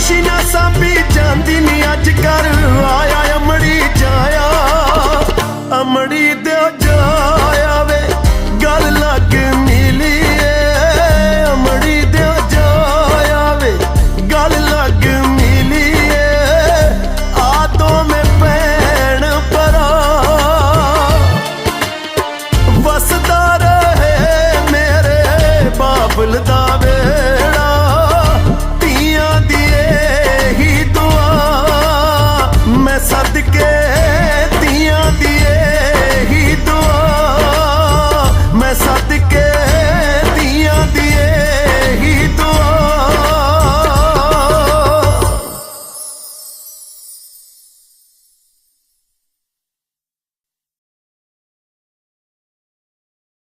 ਖੁਸ਼ੀ ਨਾ ਸਾਂਭੀ ਜਾਂਦੀ ਨੀ ਅੱਜ ਕਰ ਆਇਆ ਅਮੜੀ ਜਾਇਆ। ਅਮੜੀ ਦੇ ਜਾ দিকে